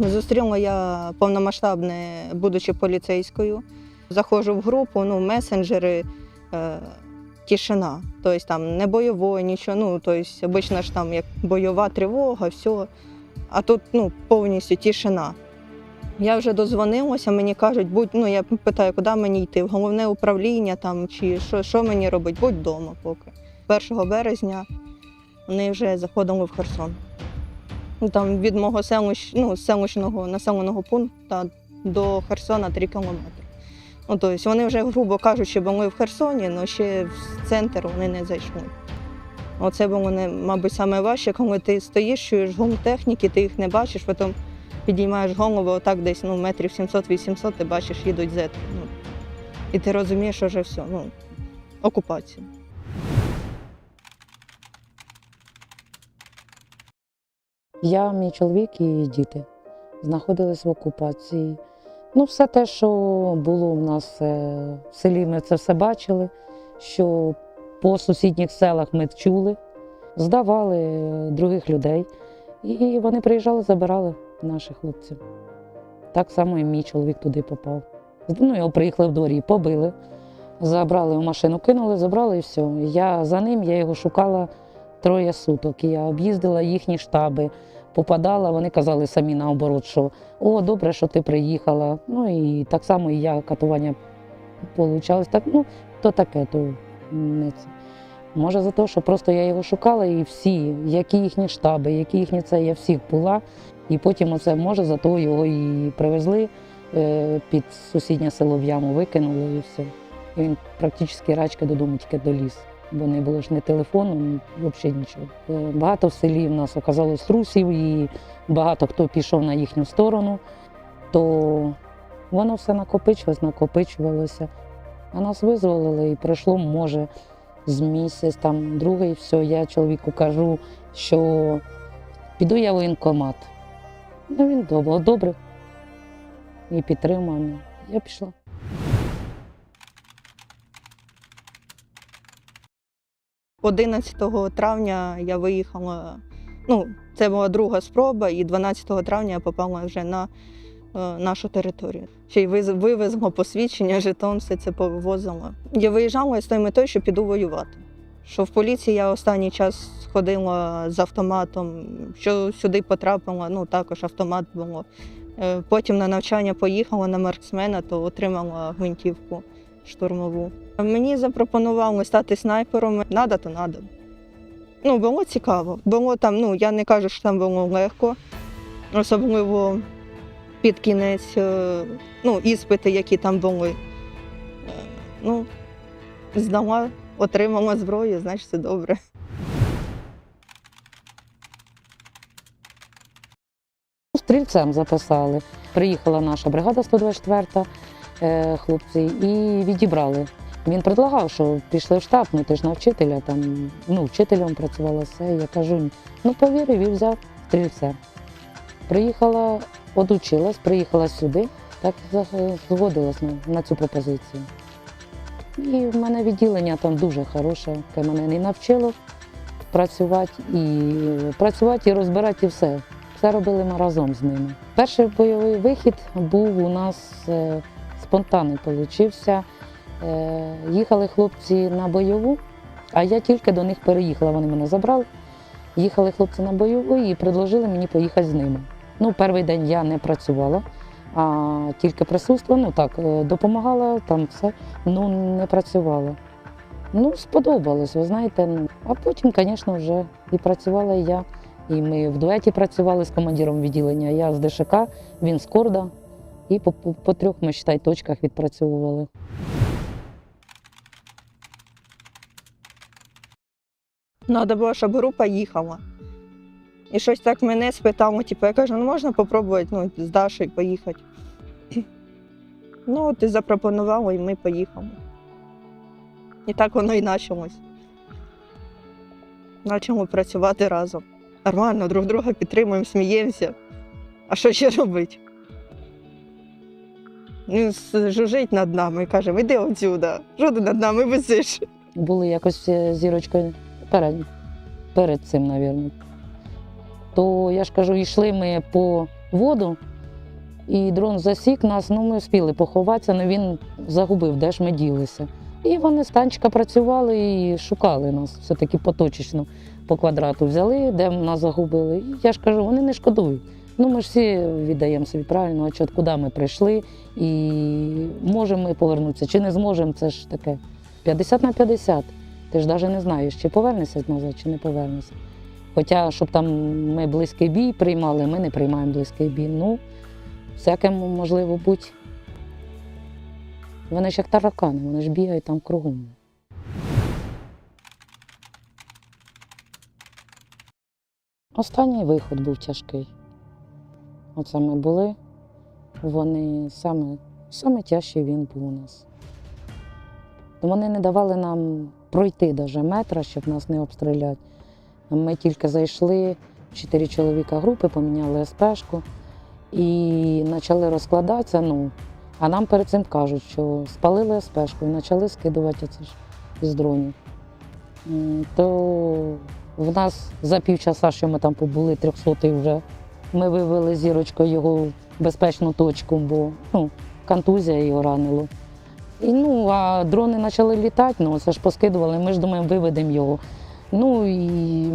Зустріла я повномасштабне, будучи поліцейською. Заходжу в групу, ну, месенджери, е, тишина. Тобто там не бойової, нічого. Ну, тобто, обично ж там як бойова тривога, все. А тут ну, повністю тишина. Я вже дозвонилася, мені кажуть, будь, ну я питаю, куди мені йти, в головне управління там, чи що, що мені робити, будь вдома поки. 1 березня вони вже заходили в Херсон. Ну, Там від мого селищ, ну, селищного населеного пункту до Херсона 3 кілометри. Ну, тобто вони вже, грубо кажучи, були в Херсоні, але ще в центр вони не зайшли. Оце було, мабуть, саме важче, коли ти стоїш, чуєш гум техніки, ти їх не бачиш, потім підіймаєш голову, отак десь ну, метрів 700-800, ти бачиш, їдуть зетки. Ну, і ти розумієш, що вже все, ну, окупація. Я, мій чоловік і діти знаходились в окупації. Ну, все те, що було в нас е, в селі, ми це все бачили, що по сусідніх селах ми чули, здавали е, других людей. І вони приїжджали, забирали наших хлопців. Так само і мій чоловік туди попав. Ну, його приїхали в дворі, побили, забрали в машину, кинули, забрали і все. Я за ним, я його шукала троє суток. Я об'їздила їхні штаби, попадала, вони казали самі наоборот, що о, добре, що ти приїхала. Ну і так само і я катування получалось. Так, ну, то таке, то не це. Може за те, що просто я його шукала і всі, які їхні штаби, які їхні це, я всіх була. І потім оце, може, за то його і привезли е, під сусіднє село в яму, викинули і все. І він практично рачки додому тільки доліз. Бо не було ж ні телефону, взагалі нічого. Е, Багато в селі в нас оказалось русів, і багато хто пішов на їхню сторону, то воно все накопичувалось, накопичувалося. А нас визволили і пройшло, може, з місяць, там другий, все, я чоловіку кажу, що піду я в воєнкомат. Ну, він добре, добре. І підтримав. Я пішла. – 11 травня я виїхала. Ну, це була друга спроба, і 12 травня я попала вже на е, нашу територію. Ще й вивезла посвідчення, жетон, все це повивозила. Я виїжджала з тою метою, що піду воювати. Що в поліції я останній час ходила з автоматом, що сюди потрапила, ну також автомат було. Е, Потім на навчання поїхала на марксмена, то отримала гвинтівку штурмову. Мені запропонували стати снайпером. Надо, то надо. Ну, було цікаво. Було там, ну, я не кажу, що там було легко, особливо під кінець, е, ну, іспити, які там були. Е, Ну, здала, отримала зброю, значить, все добре. Стрільцем записали. Приїхала наша бригада 124, е, хлопці, і відібрали. Він предлагав, що пішли в штаб, ну ти ж на вчителя, там, ну, вчителем працювала все. Я кажу, ну повірив і взяв стрільцем. Приїхала, одучилась, приїхала сюди, так згодилась на, на цю пропозицію. І в мене відділення там дуже хороше, яке мене не навчило працювати і працювати і розбирати і все. Все робили ми разом з ними. Перший бойовий вихід був у нас е, спонтанний получився. Е, їхали хлопці на бойову, а я тільки до них переїхала. Вони мене забрали. Їхали хлопці на бойову і предложили мені поїхати з ними. Ну, перший день я не працювала, а тільки присутствувала, ну так, е, допомагала там все, ну не працювала. Ну, сподобалось, ви знаєте. А потім, звісно, вже і працювала я. І ми в дуеті працювали з командиром відділення. Я з ДШК, він з Корда. І по, по, по трьох ми считай, точках відпрацьовували. Треба було, щоб група їхала. І щось так мене спитало, типу, я кажу, ну можна спробувати ну, з Дашою поїхати. Ну, от і запропонувала, і ми поїхали. І так воно і почалось. Почали працювати разом. Нормально, друг друга підтримуємо, сміємося. А що ще робити? Він жужить над нами і каже, іди отсюда, що ти над нами висиш? Були якось е, зірочкою перед, перед цим, мабуть. То я ж кажу, йшли ми по воду, і дрон засік нас. Ну, ми встигли поховатися, але він загубив, де ж ми ділися. І вони з танчика працювали і шукали нас все-таки поточечно по квадрату взяли, де нас загубили. І я ж кажу, вони не шкодують. Ну, ми ж всі віддаємо собі правильно отчет, куди ми прийшли, і можемо ми повернутися, чи не зможемо, це ж таке 50 на 50. Ти ж навіть не знаєш, чи повернешся назад, чи не повернешся. Хоча, щоб там ми близький бій приймали, ми не приймаємо близький бій. Ну, всяке можливо бути. Вони ж як таракани, вони ж бігають там кругом. Останній виход був тяжкий. Оце ми були. Вони саме, саме тяжчий він був у нас. Вони не давали нам пройти навіть метра, щоб нас не обстріляти. Ми тільки зайшли, чотири чоловіка групи, поміняли СПшку і почали розкладатися. Ну, а нам перед цим кажуть, що спалили СПшку і почали скидувати це ж із дронів. То в нас за півчаса, що ми там побули, 300 вже ми вивели зірочку його в безпечну точку, бо ну, контузія його ранило. І, ну, а дрони почали літати, ну це ж поскидували, ми ж думаємо, виведемо його. Ну і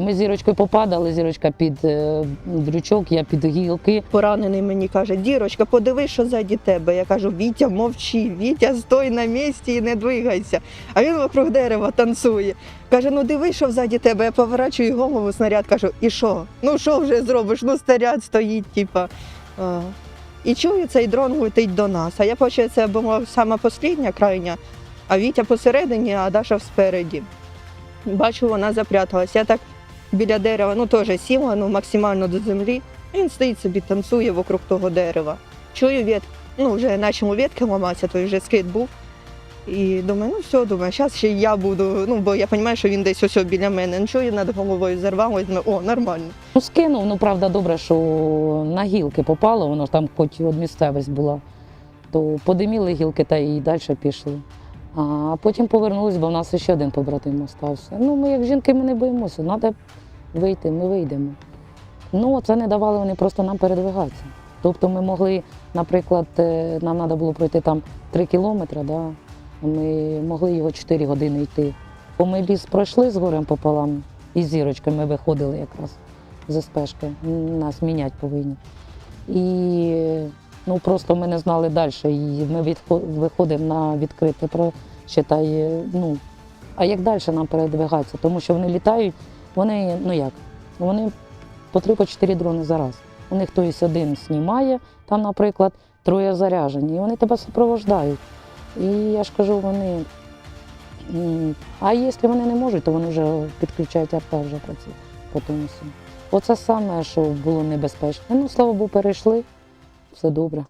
ми зірочкою попадали, зірочка під е, дрючок, я під гілки. Поранений мені каже, дірочка, подивись, що ззаді тебе. Я кажу, Вітя, мовчи, Вітя, стой на місці і не двигайся. А він вокруг дерева танцює. Каже, ну дивись, що ззаді тебе. Я поворачую голову, снаряд кажу, і що? Ну що вже зробиш? Ну снаряд стоїть, типа. І чую, цей дрон летить до нас. А я бачу, це була сама послідня крайня, а Вітя посередині, а Даша спереді. Бачу, вона запряталась. Я так біля дерева, ну теж сіла, ну максимально до землі. Він стоїть собі, танцює вокруг того дерева. Чую вет, ну вже почали ветки ламатися, той вже скид був. І думаю, ну все, думаю, зараз ще я буду. Ну, бо я розумію, що він десь ось біля мене. Ну, чую, над головою зарвалось, думаю, о, нормально. Ну, скинув, ну правда, добре, що на гілки попало, воно ж там хоч от місцевість була. То подиміли гілки та і далі пішли. А потім повернулись, бо в нас ще один побратим остався. Ну, ми як жінки ми не боїмося, треба вийти, ми вийдемо. Ну, це не давали вони просто нам передвигатися. Тобто ми могли, наприклад, е, нам треба було пройти там 3 кілометри, да? ми могли його 4 години йти. Бо ми ліс пройшли з горем пополам, і зірочкою ми виходили якраз з СПшки. Нас міняти повинні. І ну, просто ми не знали далі. І ми виходимо на відкрите про считай, е, ну, а як далі нам передвигатися? Тому що вони літають, вони, ну як, вони по три по чотири дрони за раз. У них хтось один знімає, там, наприклад, троє заряжені, і вони тебе супровождають. І я ж кажу, вони. А якщо вони не можуть, то вони вже підключають арта вже працює по тому. Оце саме, що було небезпечно. Ну, слава Богу, перейшли, все добре.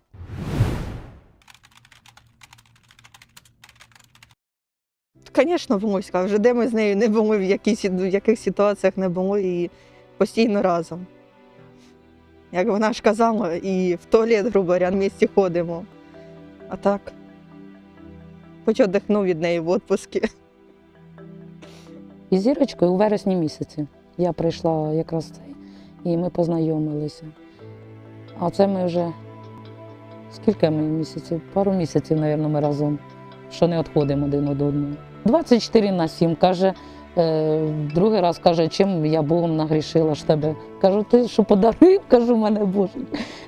Звісно, Волоська, вже де ми з нею не були, в, якійсь, в яких ситуаціях не були і постійно разом. Як вона ж казала, і в туалет, грубо говоря, в місті ходимо. А так, хоч одихну від неї в відпуску. І зірочкою у вересні місяці я прийшла якраз цей, і ми познайомилися. А це ми вже скільки ми місяців? Пару місяців, мабуть, ми разом, що не відходимо один від одного. 24 на 7, каже, е, другий раз каже, чим я Богом нагрішила ж тебе. Кажу, ти що подарив? Кажу, мене Боже.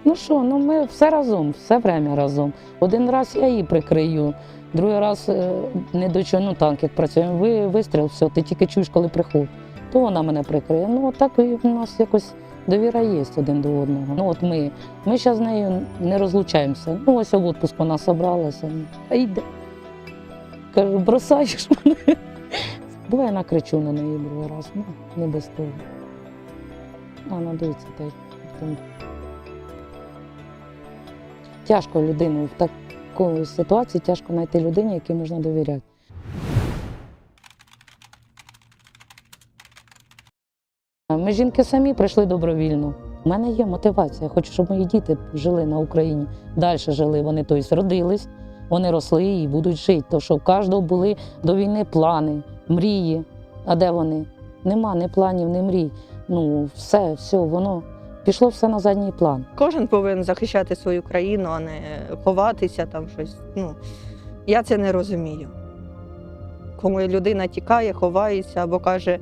Ну що, ну ми все разом, все время разом. Один раз я її прикрию, другий раз е, не до чого, ну так, як працюємо, ви вистріл, все, ти тільки чуєш, коли приходить. То вона мене прикриє. Ну, так і в нас якось довіра є один до одного. Ну, от ми, ми зараз з нею не розлучаємося. Ну, ось в відпуск вона собралася. А йде. Кажу, бросаєш мене. Буває, накричу на неї другий раз, ну, не без того. А надується теж. Тому Тяжко людину в такій ситуації, тяжко знайти людині, якій можна довіряти. Ми жінки самі прийшли добровільно. У мене є мотивація. Я хочу, щоб мої діти жили на Україні. Далі жили. Вони тобто, родились, вони росли і будуть жити. То що в кожного були до війни плани, мрії. А де вони? Нема ні планів, ні мрій. Ну, все, все, воно пішло все на задній план. Кожен повинен захищати свою країну, а не ховатися там щось. Ну, я це не розумію. Коли людина тікає, ховається або каже,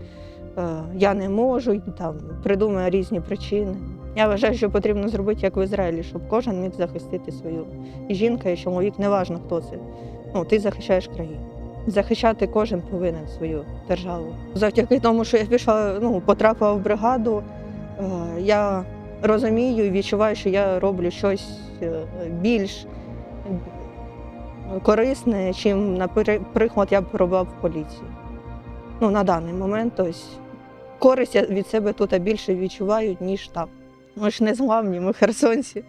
я не можу, там придумує різні причини. Я вважаю, що потрібно зробити як в Ізраїлі, щоб кожен міг захистити свою і жінка, і чоловік, неважно хто це. Ну, ти захищаєш країну. Захищати кожен повинен свою державу. Завдяки тому, що я пішла, ну, потрапила в бригаду, е, я розумію і відчуваю, що я роблю щось е, більш корисне, чим, наприклад, я б робила в поліції. Ну, на даний момент, тобто, користь від себе тут більше відчувають, ніж там. Ми ж не зламні, ми херсонці.